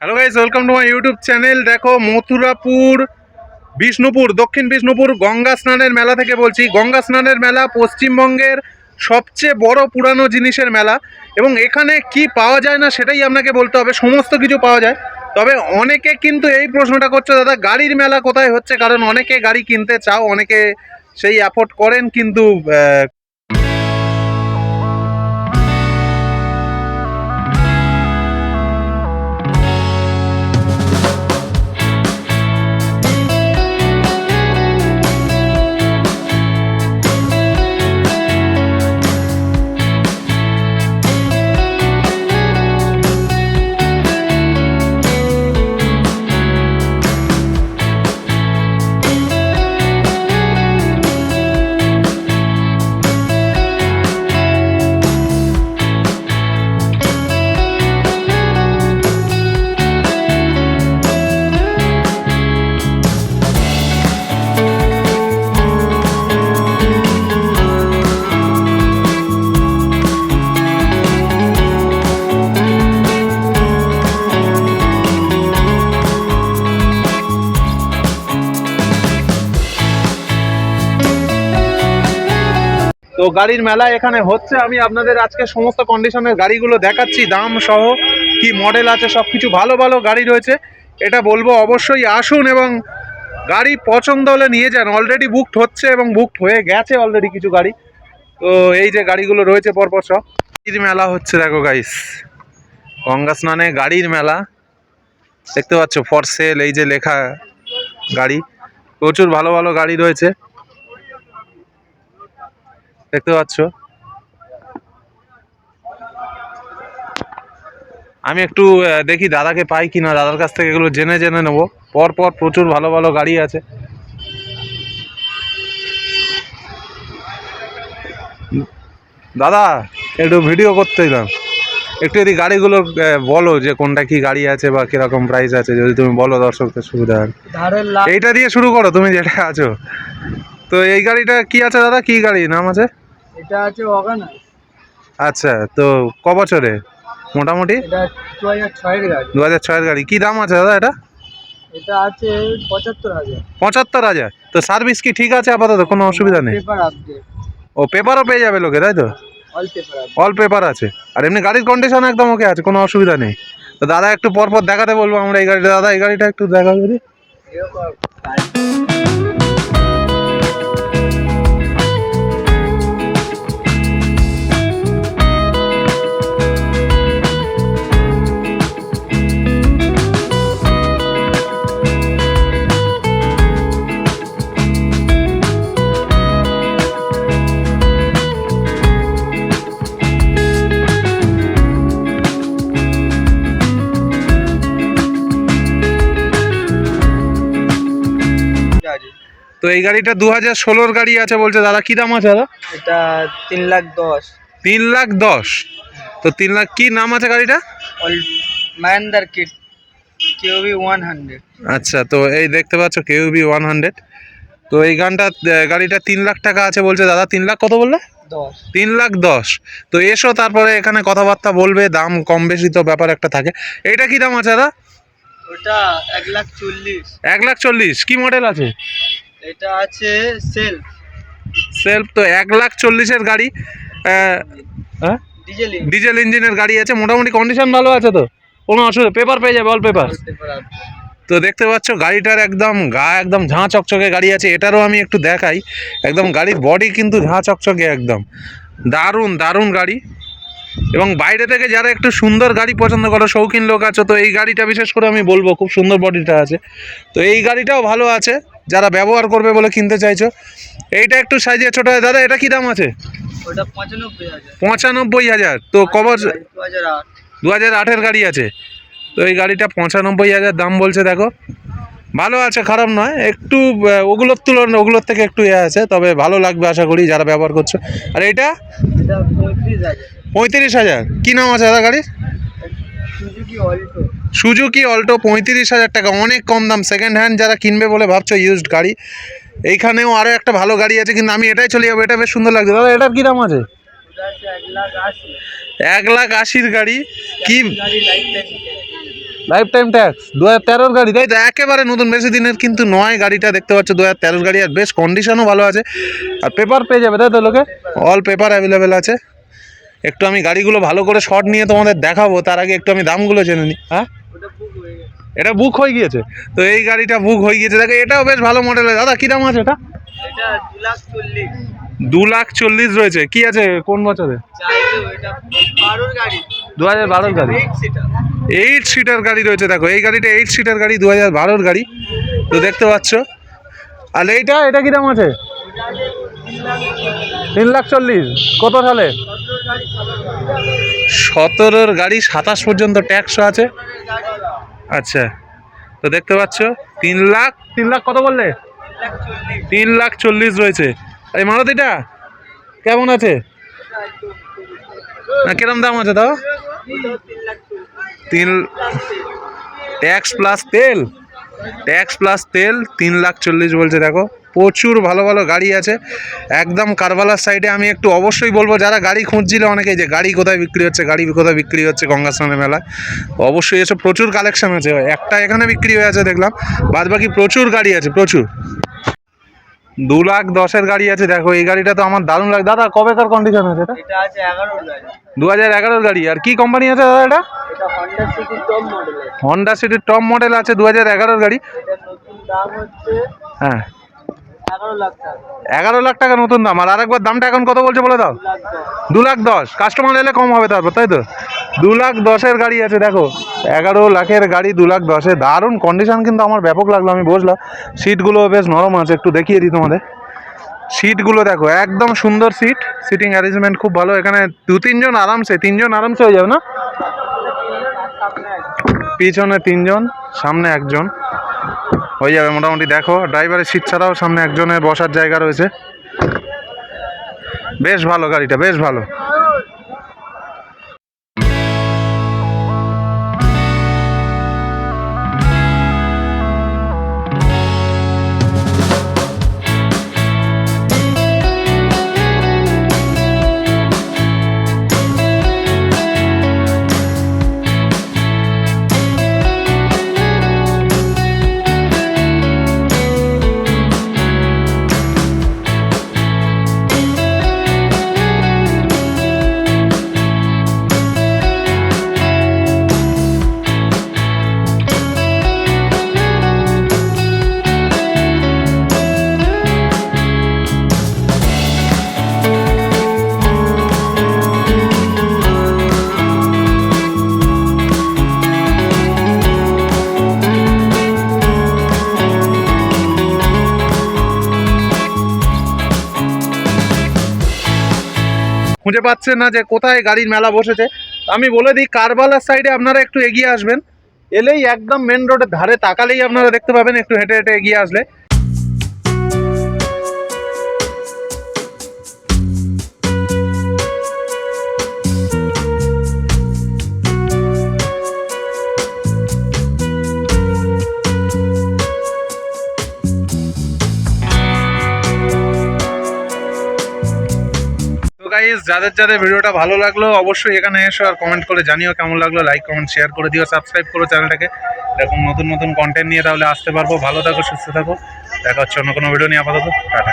Hello guys welcome to my YouTube channel দেখো, মথুরাপুর, বিষ্ণুপুর, দক্ষিণ বিষ্ণুপুর, গঙ্গা স্নানের মেলা থেকে বলছি। গঙ্গা স্নানের মেলা পশ্চিমবঙ্গের সবচেয়ে বড় পুরানো জিনিসের মেলা। এবং এখানে কি পাওয়া যায় না সেটাই আপনাকে বলতে হবে, সমস্ত কিছু পাওয়া যায়। তবে অনেকে কিন্তু এই প্রশ্নটা করছে, দাদা, গাড়ির মেলা কোথায় হচ্ছে? কারণ অনেকে গাড়ি কিনতে চাও, অনেকে সেই অ্যাফোর্ড করেন, কিন্তু গাড়ির মেলা এখানে হচ্ছে। আমি আপনাদের আজকে সমস্ত কন্ডিশনের গাড়িগুলো দেখাচ্ছি, দাম সহ কি মডেল আছে সব কিছু ভালো ভালো গাড়ি রয়েছে। এটা বলব অবশ্যই আসুন এবং গাড়ি পছন্দ হলে নিয়ে যান। অলরেডি বুকড হচ্ছে এবং বুকড হয়ে গেছে অলরেডি কিছু গাড়ি। তো এই যে গাড়িগুলো রয়েছে পরপর সব। গাড়ির মেলা হচ্ছে, দেখো গাইস গঙ্গা স্নানে গাড়ির মেলা। দেখতে পাচ্ছ ফর সেল এই যে লেখা গাড়ি। প্রচুর ভালো ভালো গাড়ি রয়েছে। দেখতে পাচ্ছ? আমি একটু দেখি দাদাকে পাই কিনা দাদার কাছ থেকে এগুলো জেনে জেনে নেব। পর পর প্রচুর ভালো ভালো গাড়ি আছে। দাদা একটু ভিডিও করতে এলাম। একটু যদি গাড়িগুলো বলো যে কোনটা কি গাড়ি আছে বা কীরকম প্রাইস আছে যদি তুমি বলো দর্শকদের সুবিধা হয়। এইটা দিয়ে শুরু করো তুমি যেটা আছো। তো এই গাড়িটা কি আছে দাদা? কি গাড়ি? নাম আছে? এটা আছে ওগানা আচ্ছা তো ক বছরে? মোটামুটি? এটা দু হাজার ছয়ের গাড়ি। দু হাজার ছয়ের গাড়ি। কি দাম আছে দাদা এটা? এটা আছে পঁচাত্তর হাজার। পঁচাত্তর হাজার। তো সার্ভিস কি ঠিক আছে আপাতত? কোনো অসুবিধা নেই? পেপার আপডেট ও পেপারও পেয়ে যাবে লোকে তাই তো? অল পেপার অল পেপার আছে। আর এমনি গাড়ির কন্ডিশন একদম ওকে আছে কোনো অসুবিধা নেই। তো দাদা একটু পরপর দেখাতে বলব আমরা এই গাড়িটা। দাদা এই গাড়িটা একটু দেখা যদি তো এই গাড়িটা দু হাজার ষোলোর গাড়ি আছে বলছে। দাদা কি দাম আছে দাদা? এটা তিন লাখ দশ। তিন লাখ দশ। তো তিন লাখ কি নাম আছে গাড়িটা? মাহেন্দার কিট কিউবি ওয়ান হান্ড্রেড। আচ্ছা তো এই দেখতে পাচ্ছ কেউবি ওয়ান হান্ড্রেড। তো এই গানটা গাড়িটা তিন লাখ টাকা আছে বলছে। দাদা তিন লাখ কত বললে? তিন লাখ দশ। তো এসো তারপরে এখানে কথাবার্তা বলবে দাম কম বেশি তো ব্যাপার একটা থাকে। এইটা কি দাম আছে দাদা? ওটা এক লাখ চল্লিশ। এক লাখ চল্লিশ। কি মডেল আছে? এটা আছে সেলফ। সেলফ তো এক লাখ চল্লিশের গাড়ি হ্যাঁ? ডিজেল ডিজেল ইঞ্জিনের গাড়ি আছে মোটামুটি কন্ডিশন ভালো আছে তো? কোনো অসুবিধা পেপার পেয়ে যাবে অল পেপার তো দেখতে পাচ্ছ গাড়িটার একদম গা একদম ঝাঁ চকচকে গাড়ি আছে এটারও আমি একটু দেখাই। একদম গাড়ির বডি কিন্তু ঝাঁ চকচকে একদম। দারুণ দারুণ গাড়ি। এবং বাইরে থেকে যারা একটু সুন্দর গাড়ি পছন্দ করো শৌখিন লোক আছো তো এই গাড়িটা বিশেষ করে আমি বলব খুব সুন্দর বডিটা আছে। তো এই গাড়িটাও ভালো আছে। যারা ব্যবহার করবে বলে কিনতে চাইছো এইটা একটু সাইজে ছোটো হয়। দাদা এটা কী দাম আছে? পঁচানব্বই হাজার। তো কবর দু হাজার আটের গাড়ি আছে। তো এই গাড়িটা পঁচানব্বই হাজার দাম বলছে দেখো। ভালো আছে খারাপ নয়। একটু ওগুলোর তুলনায় ওগুলোর থেকে একটু ইয়ে আছে তবে ভালো লাগবে আশা করি যারা ব্যবহার করছ। আর এইটা? এটা পঁয়ত্রিশ হাজার। পঁয়ত্রিশ হাজার। কী নাম আছে দাদা গাড়ির? Suzuki Alto. পঁয়ত্রিশ হাজার টাকা অনেক কম দাম। সেকেন্ড হ্যান্ড যারা কিনবে বলে ভাবছ ইউজড গাড়ি। এইখানেও আরও একটা ভালো গাড়ি আছে কিন্তু আমি এটাই চলে যাব এটা বেশ সুন্দর লাগছে। দাদা এটার কী দাম আছে? এক লাখ আশির গাড়ি? কি? Life time life time tax দু হাজার তেরোর গাড়ি? তাই তো একেবারে নতুন বেশি দিনের কিন্তু নয় গাড়িটা দেখতে পাচ্ছ দু হাজার তেরোর গাড়ি। আর বেশ কন্ডিশনও ভালো আছে। আর পেপার পেয়ে যাবে তাই তো লোকে? অল পেপার অ্যাভেলেবেল আছে। একটু আমি গাড়িগুলো ভালো করে শর্ট নিয়ে তোমাদের দেখাবো তার আগে একটু আমি দামগুলো জেনে নিই হ্যাঁ? এটা বুক হয়ে গিয়েছে। তো এই গাড়িটা বুক হয়ে গিয়েছে। দেখো এটাও বেশ ভালো মডেলের দাদা কী দাম আছে এটা? দু লাখ চল্লিশ। রয়েছে। কি আছে কোন বছরে? দু হাজার বারোর গাড়ি। এইট সিটার গাড়ি রয়েছে। দেখো এই গাড়িটা এইট সিটার গাড়ি দু হাজার বারোর গাড়ি। তো দেখতে পাচ্ছ। আর এইটা এটা কিরম আছে? তিন লাখ চল্লিশ। কত সালে? সতেরোর গাড়ি সাতাশ পর্যন্ত ট্যাক্স আছে। আচ্ছা তো দেখতে পাচ্ছ, তিন লাখ তিন লাখ কত বললে? তিন লাখ চল্লিশ রয়েছে। এই মারুতিটা কেমন আছে? না, কিরম দাম আছে তাও? তিন, ট্যাক্স প্লাস তেল, ট্যাক্স প্লাস তেল তিন লাখ চল্লিশ বলছে, দেখো। প্রচুর ভালো ভালো গাড়ি আছে। একদম কারবালার সাইডে আমি একটু অবশ্যই বলব যারা গাড়ি খুঁজছিল অনেকে যে গাড়ি কোথায় বিক্রি হচ্ছে গাড়ি কোথায় বিক্রি হচ্ছে গঙ্গাস্নানের মেলায় অবশ্যই এসব প্রচুর কালেকশান আছে। একটা এখানে বিক্রি হয়ে আছে দেখলাম বাদ বাকি প্রচুর গাড়ি আছে প্রচুর। দু লাখ দশের গাড়ি আছে দেখো এই গাড়িটা তো আমার দারুণ লাগে। দাদা কবেকার কন্ডিশন আছে এটা দু হাজার এগারোর গাড়ি আর কি কোম্পানি আছে দাদা এটা? হন্ডা সিটির টপ মডেল আছে। দু হাজার এগারোর গাড়ি। হ্যাঁ। এগারো লাখ টাকা। নতুন দাম। আর আরেকবার দামটা এখন কত বলছে বলে দাও? দু লাখ দশ। কাস্টমার এলে কম হবে তারপর তাই তো? দু লাখ দশের গাড়ি আছে দেখো। এগারো লাখের গাড়ি দু লাখ দশে। দারুণ কন্ডিশন কিন্তু আমার ব্যাপক লাগল আমি বসলাম। সিটগুলো বেশ নরম আছে একটু দেখিয়ে দিই তোমাদের। সিটগুলো দেখো একদম সুন্দর সিট সিটিং অ্যারেঞ্জমেন্ট খুব ভালো। এখানে দু তিনজন আরামসে তিনজন আরামসে হয়ে যাবে না? পিছনে তিনজন সামনে একজন। হয়ে যাবে মোটামুটি। দেখো ড্রাইভারের সিট ছাড়াও সামনে একজনের বসার জায়গা রয়েছে। বেশ ভালো গাড়িটা, বেশ ভালো। খুঁজে পাচ্ছেন না যে কোথায় গাড়ির মেলা বসেছে। আমি বলে দিই, কারবালার সাইডে আপনারা একটু এগিয়ে আসবেন। এলেই একদম মেন রোডের ধারে তাকালেই আপনারা দেখতে পাবেন, একটু হেঁটে হেঁটে এগিয়ে আসলে। যাদের যাদের ভিডিওটা ভালো লাগল, অবশ্যই এখানে এসো আর কমেন্ট করে জানিও কেমন লাগল। লাইক কমেন্ট শেয়ার করে দিও সাবস্ক্রাইব করো চ্যানেলটাকে। এরকম নতুন নতুন কন্টেন্ট নিয়ে তাহলে আসতে পারব। ভালো থাকো, সুস্থ থাকো। দেখা হচ্ছে অন্য কোনো ভিডিও নিয়ে আপাতত। টাটা।